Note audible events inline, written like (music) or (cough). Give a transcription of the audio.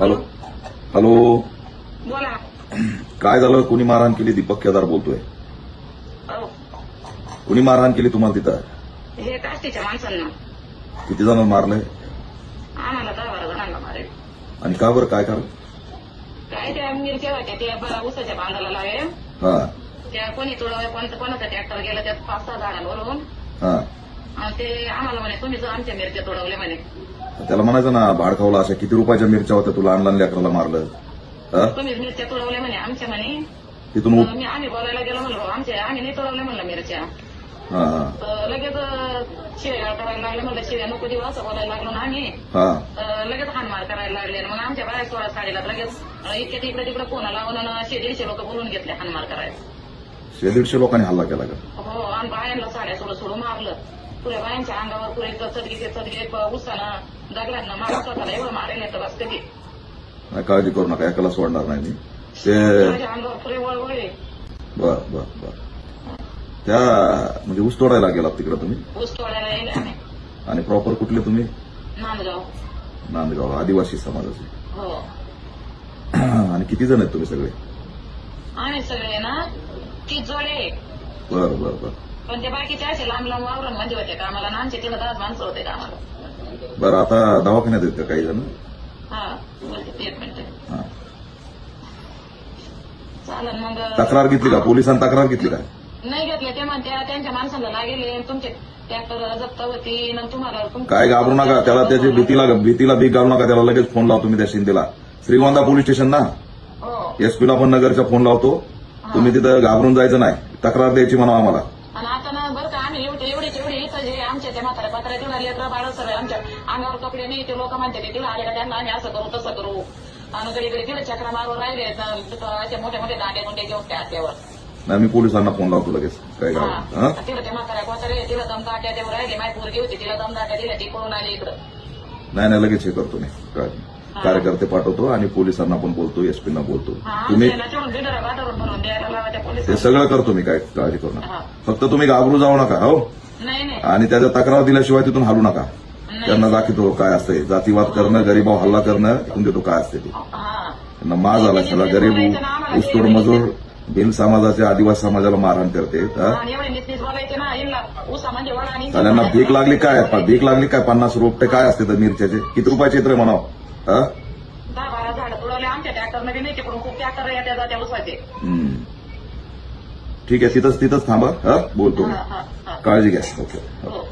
Hello? Hello? बोला. काय झालं? कोणी मारहाण केली? दीपक केदार बोलतोय. हो. कोणी मारहाण केली तुम्हाला तिथं? हे काष्टीच्या माणसांना. किती जण मारलंय आम्हाला दहा बारा जणांना मारेल. आणि का बरं? काय कारण? काय त्या मिरच्या होत्या त्या बरा उसाच्या बांधाला लावे हा. त्या कोणी तुडवले कोणतं कोणाचं ट्रॅक्टर गेलं त्यात पाच सहा झाडांवरून. हा. आणि ते आम्हाला म्हणे तुम्ही जर आमच्या मिरच्या तोडवल्या म्हणे. त्याला म्हणायचं ना भाडखावला अशा किती रुपयाच्या मिरच्या होत्या तुला लहान लहान लेकराला मारलं? हा? तुम्हीच मिरच्या तोडवल्या म्हणे आमच्या म्हणे. तिथून मी आम्ही बोलायला गेलो म्हणलो आमच्या आम्ही नाही तोडवल्या म्हणलं मिरच्या. हा हा. तर लगेच अं, शिव्या करायला लागले म्हणलं शिव्या नको देऊ असं बोलायला लागलो ना आम्ही. हा. तर लगेच हानमार करायला लागले आणि मग आमच्या बाहेर सोळा साडीला लगेच अं, इतक्या तिकडे तिकडे फोन लावून दीडशे लोक बोलून घेतले हानमार करायला. शे दीडशे लोकांनी हल्ला केला का? हो आणि बायांना साड्या सोडून सोडून मारलं. पुऱ्या बायांच्या अंगावर पुरे चटके ते चटके उसानं दगडांना मारून स्वतःला एवढं मारेल येतं बस कधी. नाही काळजी करू नका एकाला सोडणार नाही मी. ते माझ्या अंगावर पुरे आहे बर बर बर. त्या म्हणजे ऊस तोडायला गेला तिकडे तुम्ही? ऊस तोडायला येईल आम्ही. आणि प्रॉपर कुठले तुम्ही? नांदगाव. नांदगाव आदिवासी समाजाचे. हो. (clears throat) आणि किती जण आहेत तुम्ही सगळे? आम्ही सगळे ना ती जोडे बर बर बर. पण ते बाकीचे असे लांब लांब वावरणमध्ये होते कामाला आणि आमचे तिला दहा माणसं होते कामाला बरं आता दवाखान्यात का काही जण? हा बोलते एक मिनिट. हा. चालेल मग तक्रार घेतली का? पोलिसांनी तक्रार घेतली का? नाही घेतले ते म्हणते त्यांच्या माणसाला लागेल तुमचे ट्रॅक्टर जप्त होती आणि तुम्हाला तुम- काय घाबरू नका त्याला त्याची भीतीला भीतीला भीक घालू नका त्याला लगेच फोन लावतो मी त्या शिंदेला. श्रीगोंदा पोलीस स्टेशन ना? हो. एसपीला पण नगरचा फोन लावतो. तुम्ही तिथं घाबरून जायचं नाही. तक्रार द्यायची म्हणा आम्हाला. आणि आता ना बरं का आम्ही एवढे एवढे इथं जे आमच्या त्या म्हाताऱ्या पात्र्या तेवढा लेकरं बाळ सगळे आमच्या अंगावर कपडे नाही ते लोक म्हणते ते आले का त्यांना आम्ही असं करू तसं करू. आणि चक्रा मारून राहिले असे मोठे मोठे दांडे गुंडे घेऊन त्या हात्यावर. नाही मी पोलिसांना फोन लावतो लगेच. काय हा. तिला त्या म्हाताऱ्या कोतारे तिला राहिले माझी पोरगी होती तिला दम दाट्या दिल्या ती पळून आली इकडं. नाही नाही लगेच हे करतो मी. काय? कार्यकर्ते पाठवतो आणि पोलिसांना पण बोलतो एसपीना बोलतो. हा तुम्ही ते सगळं करतो मी काय काळजी करू नका. हा. फक्त तुम्ही घाबरू जाऊ नका हो? आणि त्याच्या तक्रार दिल्याशिवाय तिथून हलू नका. त्यांना दाखवतो काय असतंय. जातीवाद करणं गरीबाव हल्ला करणं ऐकून देतो काय असते ते. हा. त्यांना माज आला सगळा गरीब ऊसतोड मजूर भिल समाजाच्या आदिवासी समाजाला मारहाण करते हा? आणि एवढे नीट बोलायचे ना इंला उसा म्हणजे त्यांना भीक लागली काय? भीक लागली काय? पन्नास रुपये काय असते तर मिरच्याचे? किती रुपयाचे येत रे म्हणाव? हा? दहा बारा झाडं तुडवले आमच्या ट्रॅक्टर बी नाही तिकडून खूप ट्रॅक्टर येत्या जात्या उसाचे. हम्म. ठीक आहे तिथंच तिथंच थांबा. हा? बोलतो मी. हा हा हा. काळजी घ्या. ओके. हो.